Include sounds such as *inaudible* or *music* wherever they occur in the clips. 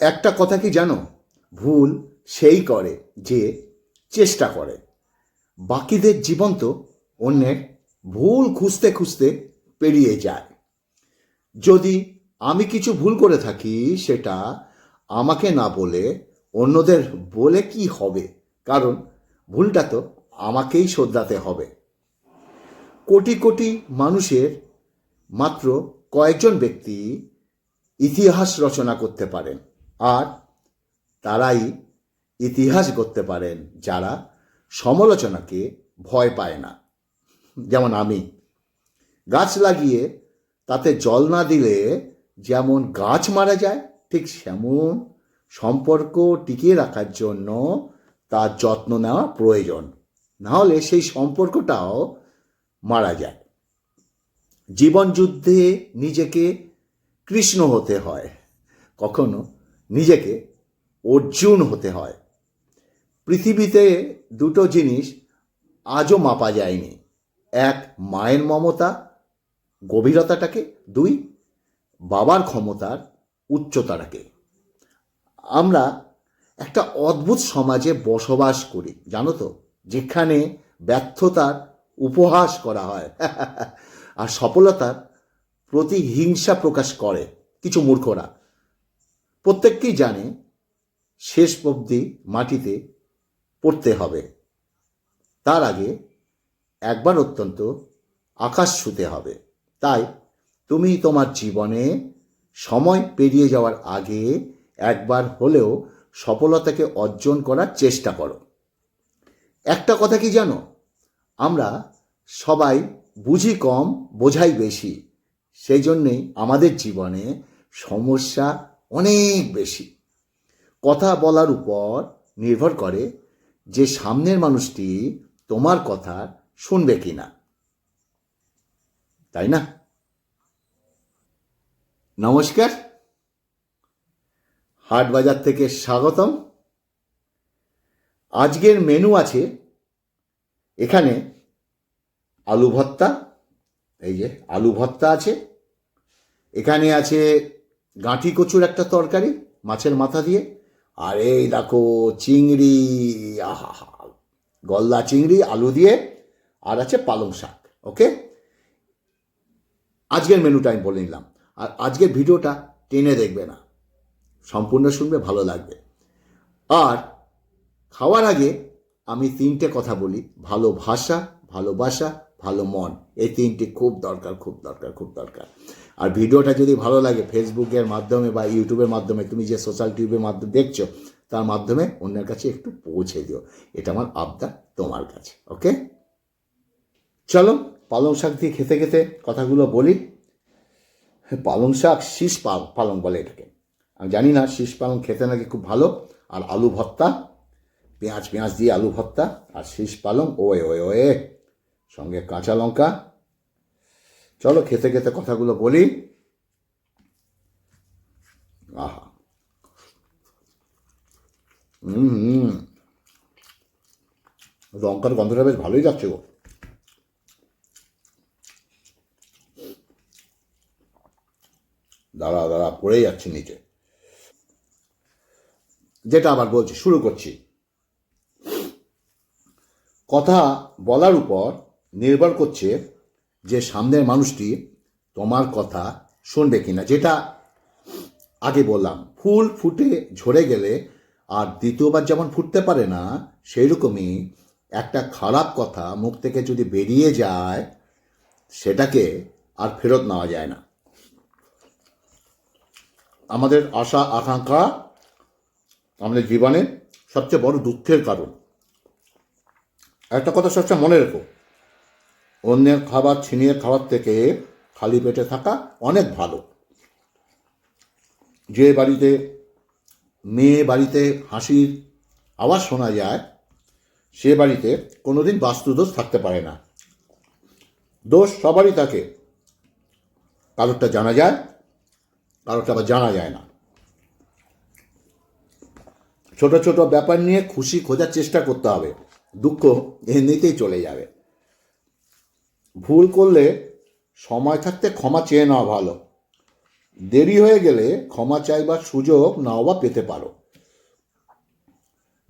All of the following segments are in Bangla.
একটা কথা কি জানো? ভুল সেই করে যে চেষ্টা করে। বাকিদের জীবন তো অন্যের ভুল খুঁজতে খুঁজতে পেরিয়ে যায়। যদি আমি কিছু ভুল করে থাকি, সেটা আমাকে না বলে অন্যদের বলে কি হবে? কারণ ভুলটা তো আমাকেই শোধরাতে হবে। কোটি কোটি মানুষের মাত্র কয়েকজন ব্যক্তি ইতিহাস রচনা করতে পারেন। আর তারাই ইতিহাস করতে পারেন যারা সমালোচনাকে ভয় পায় না। যেমন আমি। গাছ লাগিয়ে তাতে জল না দিলে যেমন গাছ মারা যায়, ঠিক সেমন সম্পর্ক টিকিয়ে রাখার জন্য তার যত্ন নেওয়া প্রয়োজন। নাহলে সেই সম্পর্কটাও মারা যায়। জীবন যুদ্ধে নিজেকে কৃষ্ণ হতে হয়। কখনো নিজেকে অর্জুন হতে হয়। পৃথিবীতে দুটো জিনিস আজও মাপা যায়নি। এক, মায়ের মমতা, গভীরতাটাকে। দুই, বাবার ক্ষমতার উচ্চতাটাকে। আমরা একটা অদ্ভুত সমাজে বসবাস করি, জানো তো, যেখানে ব্যর্থতার উপহাস করা হয়। *laughs* আর সফলতার প্রতি হিংসা প্রকাশ করে কিছু মূর্খরা। প্রত্যেককেই জানে শেষ অবধি মাটিতে পড়তে হবে। তার আগে একবার অত্যন্ত আকাশ ছুতে হবে। তাই তুমি তোমার জীবনে সময় পেরিয়ে যাওয়ার আগে একবার হলেও সফলতাকে অর্জন করার চেষ্টা করো। একটা কথা কি জানো? আমরা সবাই বুঝি কম, বোঝাই বেশি। সেই জন্যেই আমাদের জীবনে সমস্যা অনেক বেশি। কথা বলার উপর নির্ভর করে যে সামনের মানুষটি তোমার কথা শুনবে কি না তাই না? নমস্কার। হাট বাজার থেকে স্বাগতম। আজকের মেনু আছে, এখানে আলু ভর্তা, এই যে আলু ভর্তা আছে, এখানে আছে গাঁঠি কচুর একটা তরকারি মাছের মাথা দিয়ে। আর এই দেখো চিংড়ি, আহা গলদা চিংড়ি, আলু দিয়ে, আর আছে পালং শাক, ওকে? আজকের মেনুটা আমি বলে নিলাম। আর আজকের ভিডিওটা টেনে দেখবে না। সম্পূর্ণ শুনবে, ভালো লাগবে। আর খাওয়ার আগে আমি তিনটে কথা বলি। ভালো ভাষা, ভালোবাসা, ভালো মন, এই তিনটি খুব দরকার খুব দরকার খুব দরকার। আর ভিডিওটা যদি ভালো লাগে ফেসবুকের মাধ্যমে বা ইউটিউবের মাধ্যমে, তুমি যে সোশ্যাল টিউবের মাধ্যমে দেখছ, তার মাধ্যমে অন্যের কাছে একটু পৌঁছে দিও। এটা আমার আবদার তোমার কাছে ওকে চলো, পালং শাক দিয়ে খেতে খেতে কথাগুলো বলি। পালং শাক শীষ পাল, পালং বলে এটাকে। আমি জানি না শীষ পালং খেতে নাকি খুব ভালো। আর আলু ভর্তা, পেঁয়াজ পেঁয়াজ দিয়ে আলু ভর্তা, আর শীষ পালং, ওয়ে ওয়ে ওয়ে, সঙ্গে কাঁচা লঙ্কা চলো খেতে খেতে কথাগুলো বলি। আহা। হুম লঙ্কার গন্ধটা বেশ ভালোই যাচ্ছে গো। দাঁড়া দাঁড়া পড়ে যাচ্ছে নিচে। যেটা আবার বলছি, শুরু করছি। কথা বলার উপর নির্ভর করছে যে সামনের মানুষটি তোমার কথা শুনবে কিনা, যেটা আগে বললাম, ফুল ফুটে ঝরে গেলে আর দ্বিতীয়বার যেমন ফুটতে পারে না সেই রকমই একটা খারাপ কথা মুখ থেকে যদি বেরিয়ে যায়, সেটাকে আর ফেরত নেওয়া যায় না। আমাদের আশা, আকাঙ্ক্ষা আমাদের জীবনে সবচেয়ে বড় দুঃখের কারণ। একটা কথা সবসময় মনে রেখো অন্যের খাবার ছিনিয়ে খাওয়ার থেকে খালি পেটে থাকা অনেক ভালো। যে বাড়িতে, মেয়ে বাড়িতে হাসির আওয়াজ শোনা যায়, সে বাড়িতে কোনোদিন বাস্তুদোষ থাকতে পারে না। দোষ সবারই থাকে। কারোরটা জানা যায়, কারোরটা আবার জানা যায় না। ছোট ছোট ব্যাপার নিয়ে খুশি খোঁজার চেষ্টা করতে হবে। দুঃখ এমনিতেই চলে যাবে। ভুল করলে সময় থাকতে ক্ষমা চেয়ে নেওয়া ভালো। দেরি হয়ে গেলে ক্ষমা চাইবার সুযোগ নাও বা পেতে পারো।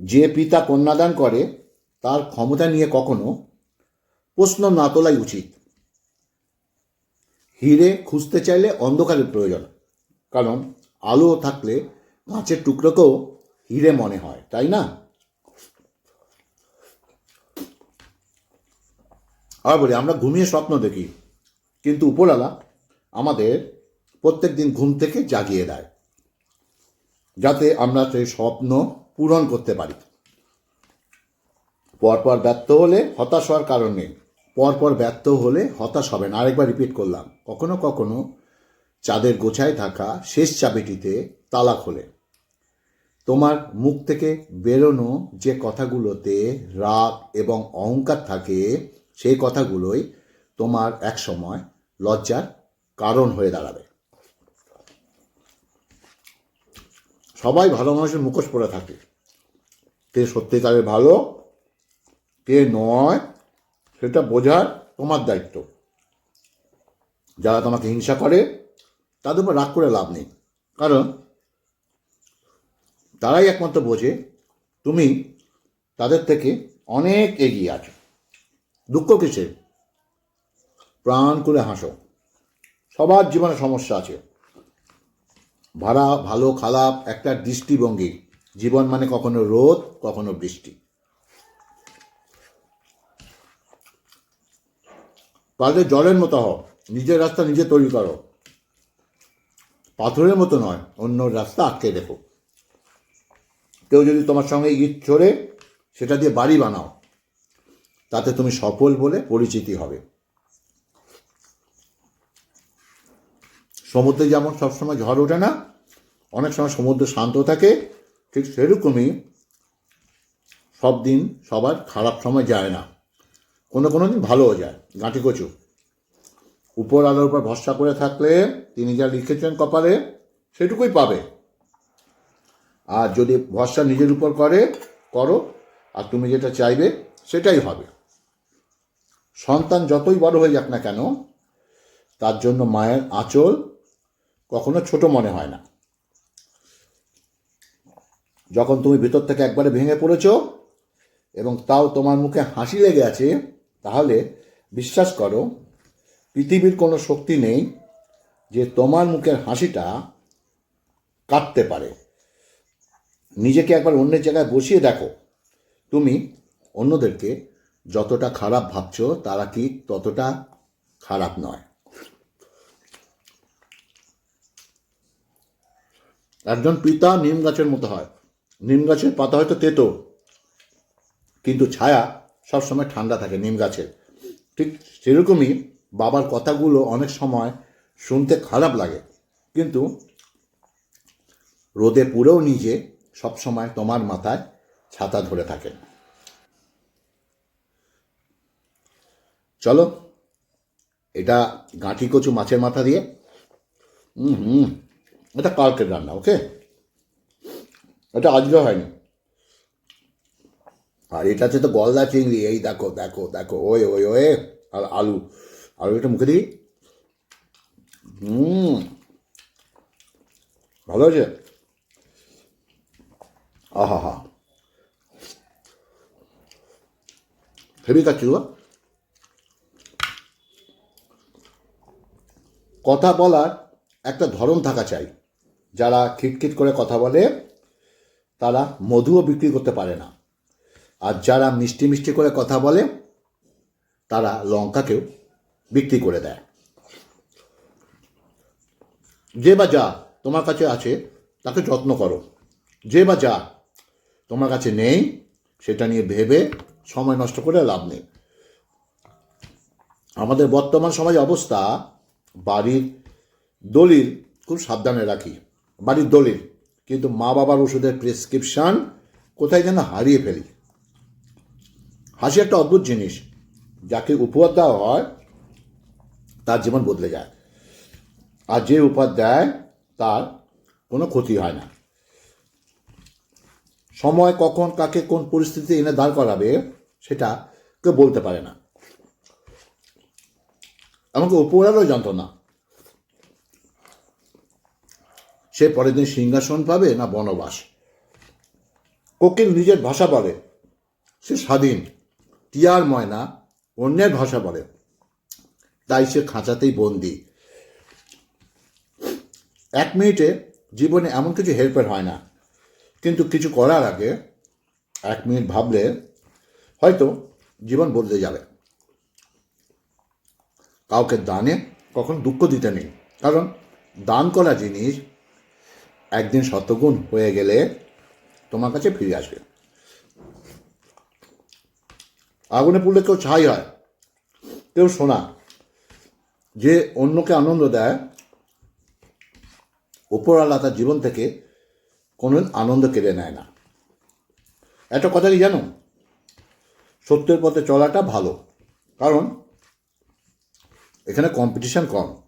যে পিতা কন্যাদান করে, তার ক্ষমতা নিয়ে কখনো প্রশ্ন না তোলাই উচিত। হিরে খুঁজতে চাইলে অন্ধকারের প্রয়োজন, কারণ আলো থাকলে কাঁচের টুকরোকেও হিরে মনে হয়, তাই না? আর বলি, আমরা ঘুমিয়ে স্বপ্ন দেখি। কিন্তু উপরওয়ালা আমাদের প্রত্যেক দিন ঘুম থেকে জাগিয়ে দেয়, যাতে আমরা সেই স্বপ্ন পূরণ করতে পারি। পরপর ব্যর্থ হলে হতাশ হওয়ার কারণ নেই। পরপর ব্যর্থ হলে হতাশ হবেন। আরেকবার রিপিট করলাম। কখনো কখনো চাঁদের গোছায় থাকা শেষ চাবিটিতে তালা খোলে। তোমার মুখ থেকে বেরোনো যে কথাগুলোতে রাগ এবং অহংকার থাকে সেই কথাগুলোই তোমার এক সময় লজ্জার কারণ হয়ে দাঁড়াবে। সবাই ভালো মানুষের মুখোশ পরে থাকে। কে সত্যিকারের ভালো, কে নয়, সেটা বোঝার তোমার দায়িত্ব। যারা তোমাকে হিংসা করে, তাদের উপর রাগ করে লাভ নেই। কারণ তারাই একমাত্র বোঝে, তুমি তাদের থেকে অনেক এগিয়ে আছো। দুঃখ কিসে? প্রাণ করে হাসো। সবার জীবনে সমস্যা আছে। ভাড়া, ভালো, খারাপ, একটা দৃষ্টিভঙ্গি। জীবন মানে কখনো রোদ, কখনো বৃষ্টি। পারলে জলের মতো হও। নিজের রাস্তা নিজে তৈরি করো। পাথরের মতো নয়, অন্য রাস্তা আটকে দেখো কেউ যদি তোমার সঙ্গে ইট ছড়ে, সেটা দিয়ে বাড়ি বানাও। তাতে তুমি সফল বলে পরিচিতি হবে। সমুদ্রে যেমন সবসময় ঝড় ওঠে না, অনেক সময় সমুদ্র শান্ত থাকে, ঠিক সেরকমই সব দিন সবার খারাপ সময় যায় না। কোনো কোনো দিন ভালোও যায়, গাঁটি কচু। উপর আলোর উপর ভরসা করে থাকলে তিনি যা লিখেছেন কপালে সেটুকুই পাবে। আর যদি ভরসা নিজের উপর করে, করো, আর তুমি যেটা চাইবে সেটাই হবে। সন্তান যতই বড় হয়ে যাক না কেন, তার জন্য মায়ের আঁচল কখনো ছোট মনে হয় না। যখন তুমি ভিতর থেকে একবারে ভেঙে পড়েছো এবং তাও তোমার মুখে হাসি লেগে আছে, তাহলে বিশ্বাস করো, পৃথিবীর কোনো শক্তি নেই যে তোমার মুখের হাসিটা কাটতে পারে। নিজেকে একবার অন্যের জায়গায় বসিয়ে দেখো। তুমি অন্যদেরকে যতটা খারাপ ভাবছ, তারা কি ততটা খারাপ নয়। একজন পিতা নিম গাছের মতো হয়। নিম গাছের পাতা হয়তো তেতো, কিন্তু ছায়া সবসময় ঠান্ডা থাকে নিম গাছের। ঠিক সেরকমই বাবার কথাগুলো অনেক সময় শুনতে খারাপ লাগে, কিন্তু রোদে পুরেও নিজে সবসময় তোমার মাথায় ছাতা ধরে থাকেন চলো, এটা গাঁঠি কচু মাছের মাথা দিয়ে। হুম এটা কালকের রান্না, ওকে? এটা আজকে হয়নি। আর এটা হচ্ছে তো গলদা চিংড়ি, এই দেখো দেখো দেখো, ওই ওই ওই, আর আলু। আলু এটা মুখে দিই হুম, ভালো আছে আহা হা হেভি খাচ্ছি গো কথা বলার একটা ধরন থাকা চাই। যারা খিটখিট করে কথা বলে, তারা মধুও বিক্রি করতে পারে না। আর যারা মিষ্টি মিষ্টি করে কথা বলে, তারা লঙ্কাকেও বিক্রি করে দেয়। যে বা যা তোমার কাছে আছে, তাকে যত্ন করো। যে বা যা তোমার কাছে নেই, সেটা নিয়ে ভেবে সময় নষ্ট করে লাভ নেই। আমাদের বর্তমান সমাজ অবস্থা বাড়ির দলিল খুব সাবধানে রাখি। বাড়ির দলিল। কিন্তু মা বাবার ওষুধের প্রেসক্রিপশান কোথায় যেন হারিয়ে ফেলি। হাসি একটা অদ্ভুত জিনিস। যাকে উপহার দেওয়া হয়, তার জীবন বদলে যায়। আর যে উপহার দেয়, তার কোনো ক্ষতি হয় না। সময় কখন কাকে কোন পরিস্থিতি এনে দাঁড় করাবে, সেটা কেউ বলতে পারে না। আমাকে উপহারও জানতো না। সে পরের দিন সিংহাসন পাবে না বনবাস? কোকিল নিজের ভাষা বলে। সে স্বাধীন, টিয়ার ময়না অন্যের ভাষা বলে। তাই সে খাঁচাতেই বন্দি। এক মিনিটে জীবনে এমন কিছু হেল্পের হয় না। কিন্তু কিছু করার আগে এক মিনিট ভাবলে হয়তো জীবন বদলে যাবে। কাউকে দানে কখন দুঃখ দিতে নেই। কারণ দান করা জিনিস একদিন শতগুণ হয়ে গেলে তোমার কাছে ফিরে আসবে। আগুনে পুড়লে কেউ ছাই হয়, কেউ সোনা। যে অন্যকে আনন্দ দেয় ওপরওয়ালা তার জীবন থেকে কোনো আনন্দ কেড়ে নেয় না। একটা কথা কি জানো? সত্যের পথে চলাটা ভালো। কারণ এখানে কম্পিটিশন কম।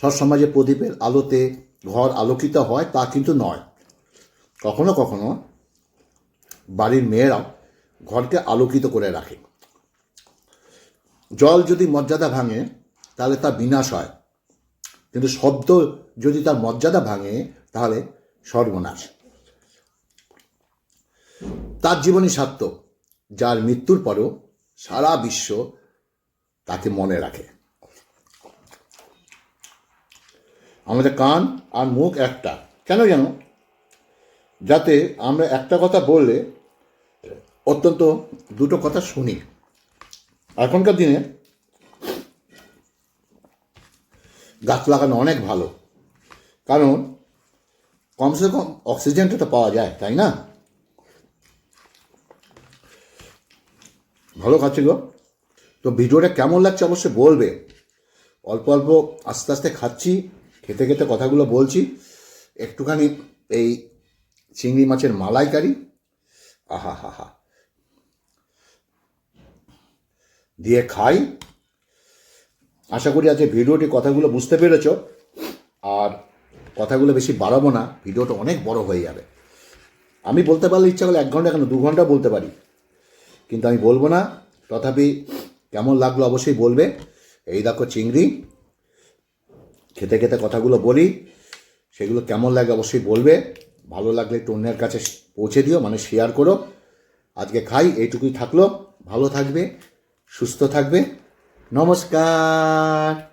সব সমাজে প্রদীপের আলোতে ঘর আলোকিত হয় তা কিন্তু নয়। কখনো কখনো বাড়ির মেয়েরাও ঘরকে আলোকিত করে রাখে। জল যদি মর্যাদা ভাঙে, তাহলে তা বিনাশ হয়। কিন্তু শব্দ যদি তার মর্যাদা ভাঙে, তাহলে সর্বনাশ। তার জীবনী সার্থক, যার মৃত্যুর পরও সারা বিশ্ব তাকে মনে রাখে। আমাদের কান আর মুখ একটা। কেন জানো? যাতে আমরা একটা কথা বললে অত্যন্ত দুটো কথা শুনি। এখনকার দিনে গাছ লাগানো অনেক ভালো। কারণ কমসে কম অক্সিজেনটা তো পাওয়া যায়, তাই না? ভালো খাচ্ছি গো। তো ভিডিওটা কেমন লাগছে অবশ্যই বলবে। অল্প অল্প আস্তে আস্তে খাচ্ছি, খেতে খেতে কথাগুলো বলছি। একটুখানি এই চিংড়ি মাছের মালাইকারি। আহা হা হা। দিয়ে খাই। আশা করি আজকে ভিডিওটি কথাগুলো বুঝতে পেরেছ। আর কথাগুলো বেশি বাড়াবো না, ভিডিওটা অনেক বড় হয়ে যাবে। আমি বলতে পারলে ইচ্ছা করলে এক ঘণ্টা কেন দু ঘণ্টা বলতে পারি। কিন্তু আমি বলব না, তথাপি কেমন লাগল অবশ্যই বলবে। এই দেখো চিংড়ি। খেতে খেতে কথাগুলো বলি, সেগুলো কেমন লাগে অবশ্যই বলবে। ভালো লাগলে একটু অন্যের কাছে পৌঁছে দিও মানে শেয়ার করো। আজকে খাই, এইটুকুই থাকল। ভালো থাকবে, সুস্থ থাকবে। নমস্কার।